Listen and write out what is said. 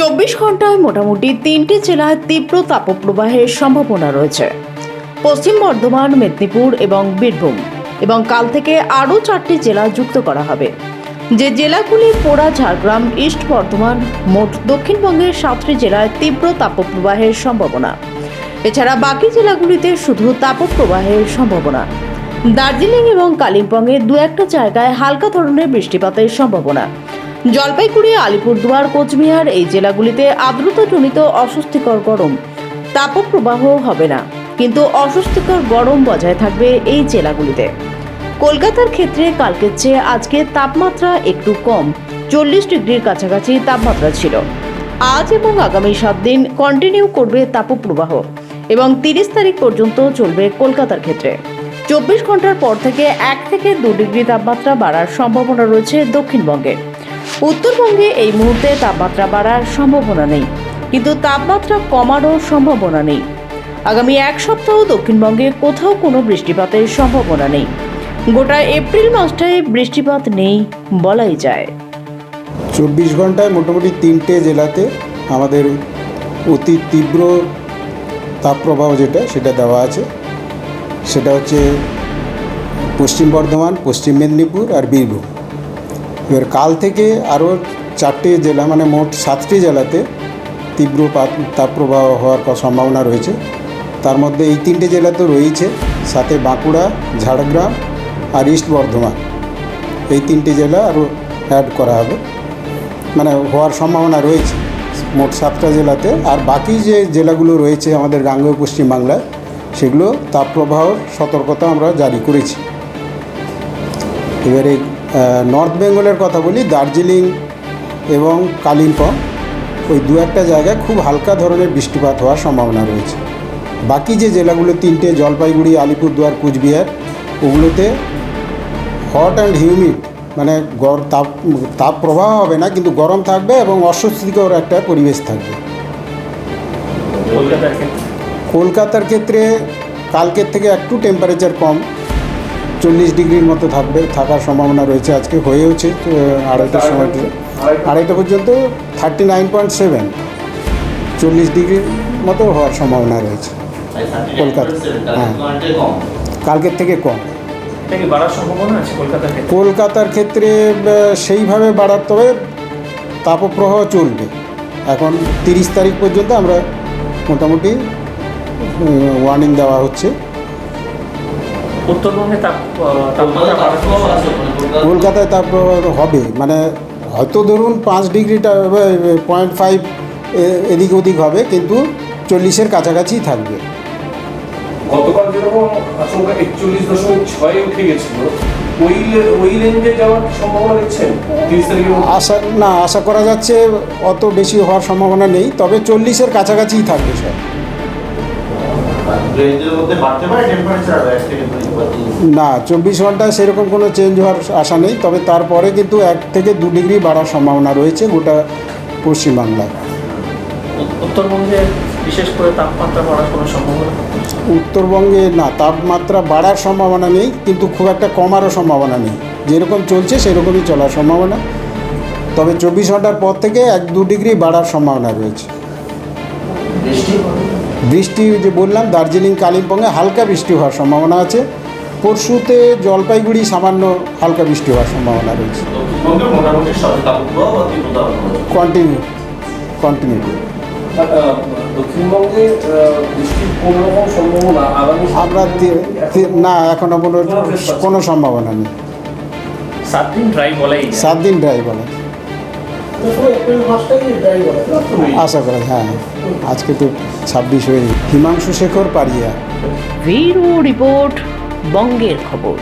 চব্বিশ ঘন্টায় মোটামুটি তিনটি জেলায় তীব্র তাপপ্রবাহের সম্ভাবনা রয়েছে। পশ্চিম বর্ধমান, মেদিনীপুর এবং বীরভূম। এবং কাল থেকে আরও চারটি জেলা যুক্ত করা হবে। যে জেলাগুলি পোড়া ঝাড়গ্রাম, ইস্ট বর্ধমান, মোট দক্ষিণবঙ্গের সাতটি জেলায় তীব্র তাপপ্রবাহের সম্ভাবনা। এছাড়া বাকি জেলাগুলিতে শুধু তাপপ্রবাহের সম্ভাবনা। দার্জিলিং এবং কালিম্পংয়ে দু একটা জায়গায় হালকা ধরনের বৃষ্টিপাতের সম্ভাবনা। জলপাইগুড়ি, আলিপুরদুয়ার, কোচবিহার এই জেলাগুলিতে আর্দ্রতাজনিত অস্বস্তিকর গরম। তাপপ্রবাহ হবে না, কিন্তু অস্বস্তিকর গরম বজায় থাকবে এই জেলাগুলিতে। কলকাতার ক্ষেত্রে কালকের চেয়ে আজকে তাপমাত্রা একটু কম, চল্লিশ ডিগ্রির কাছাকাছি তাপমাত্রা ছিল। আজ এবং আগামী সাত দিন কন্টিনিউ করবে তাপপ্রবাহ এবং তিরিশ তারিখ পর্যন্ত চলবে কলকাতার ক্ষেত্রে। চব্বিশ ঘণ্টার পর থেকে এক থেকে দু ডিগ্রি তাপমাত্রা বাড়ার সম্ভাবনা রয়েছে দক্ষিণবঙ্গে। উত্তরবঙ্গে এই মুহূর্তে তাপমাত্রা বাড়ার সম্ভাবনা নেই। কিন্তু তাপমাত্রা কমারও সম্ভাবনা নেই। আগামী এক সপ্তাহ দক্ষিণবঙ্গে কোথাও কোনো বৃষ্টিপাতের সম্ভাবনা নেই। গোটা এপ্রিল মাসটায় বৃষ্টিপাত নেই বলাই যায়। চব্বিশ ঘন্টায় মোটামুটি তিনটে জেলাতে আমাদের অতি তীব্র তাপপ্রবাহ যেটা, সেটা দেওয়া আছে। সেটা হচ্ছে পশ্চিম বর্ধমান, পশ্চিম মেদিনীপুর আর বীরভূম। এবার কাল থেকে আরও চারটে জেলা মানে মোট সাতটি জেলাতে তীব্র তাপপ্রবাহ হওয়ার সম্ভাবনা রয়েছে। তার মধ্যে এই তিনটে জেলা তো রয়েছে সাথে বাঁকুড়া, ঝাড়গ্রাম আর ইস্ট বর্ধমান। এই তিনটে জেলা আরও অ্যাড করা হবে। মানে হওয়ার সম্ভাবনা রয়েছে মোট সাতটা জেলাতে। আর বাকি যে জেলাগুলো রয়েছে আমাদের গাঙ্গেয় পশ্চিমবাংলায়, সেগুলো তাপপ্রবাহর সতর্কতা আমরা জারি করেছি। এবারে নর্থ বেঙ্গলের কথা বলি দার্জিলিং এবং কালিম্পং ওই দু একটা জায়গায় খুব হালকা ধরনের বৃষ্টিপাত হওয়ার সম্ভাবনা রয়েছে। বাকি যে জেলাগুলো তিনটে জলপাইগুড়ি আলিপুরদুয়ার কুচবিহার ওগুলোতে হট অ্যান্ড হিউমিড মানে গর তাপ তাপ প্রবাহ হবে না কিন্তু গরম থাকবে এবং অস্বস্তিকর একটা পরিবেশ থাকবে। কলকাতার কলকাতার ক্ষেত্রে কালকের থেকে একটু টেম্পারেচার কম। চল্লিশ ডিগ্রির মতো থাকবে থাকার সম্ভাবনা রয়েছে আজকে হয়েওছে আড়াইটার সময় থেকে। আড়াইটা পর্যন্ত। থার্টি নাইন পয়েন্ট সেভেন চল্লিশ ডিগ্রির মতো হওয়ার সম্ভাবনা রয়েছে। কলকাতা, হ্যাঁ। কালকের থেকে কম। কলকাতার ক্ষেত্রে? সেইভাবে বাড়ার তবে তাপপ্রবাহ চলবে। এখন তিরিশ তারিখ পর্যন্ত আমরা মোটামুটি ওয়ার্নিং দেওয়া হচ্ছে। উত্তরবঙ্গে তাপমাত্রা কলকাতায় তাপপ্রবাহ হবে। মানে হয়তো ধরুন পাঁচ ডিগ্রিটা পয়েন্ট ফাইভ এদিক ওদিক হবে কিন্তু চল্লিশের কাছাকাছি থাকবে। গতকাল যেরকম আশঙ্কা একচল্লিশ দশমিক ছয়ে উঠে গেছিল ওই ওই রেঞ্জে যাওয়ার সম্ভাবনা দেখছেন? তিরিশ তারিখের মধ্যে? আশা না আশা করা যাচ্ছে অত বেশি হওয়ার সম্ভাবনা নেই তবে চল্লিশের কাছাকাছিই থাকবে সব। না চব্বিশ ঘন্টায় সেরকম কোনো চেঞ্জ হওয়ার আশা নেই তবে তারপরে কিন্তু এক থেকে দু ডিগ্রি বাড়ার সম্ভাবনা রয়েছে গোটা পশ্চিমবাংলায়। উত্তরবঙ্গে বিশেষ করে তাপমাত্রা বাড়ার কোনো সম্ভাবনা? উত্তরবঙ্গে না তাপমাত্রা বাড়ার সম্ভাবনা নেই কিন্তু খুব একটা কমারও সম্ভাবনা নেই। যেরকম চলছে সেরকমই চলার সম্ভাবনা। তবে চব্বিশ ঘণ্টার পর থেকে এক দু ডিগ্রি বাড়ার সম্ভাবনা রয়েছে। বৃষ্টি যে বললাম দার্জিলিং কালিম্পংয়ে হালকা বৃষ্টি হওয়ার সম্ভাবনা আছে। পরশুতে জলপাইগুড়ি সামান্য হালকা বৃষ্টি হওয়ার সম্ভাবনা রয়েছে। কন্টিনিউ কন্টিনিউ দক্ষিণবঙ্গে সম্ভাবনা আমরা না এখনও কোনো কোনো সম্ভাবনা নেই। সাত দিন ড্রাই বলাই সাত দিন ড্রাই বলে আশা করা হ্যাঁ। আজকে তো ছাব্বিশ হয়ে হিমাংশু শেখর পারিয়া রিপোর্ট বঙ্গের খবর।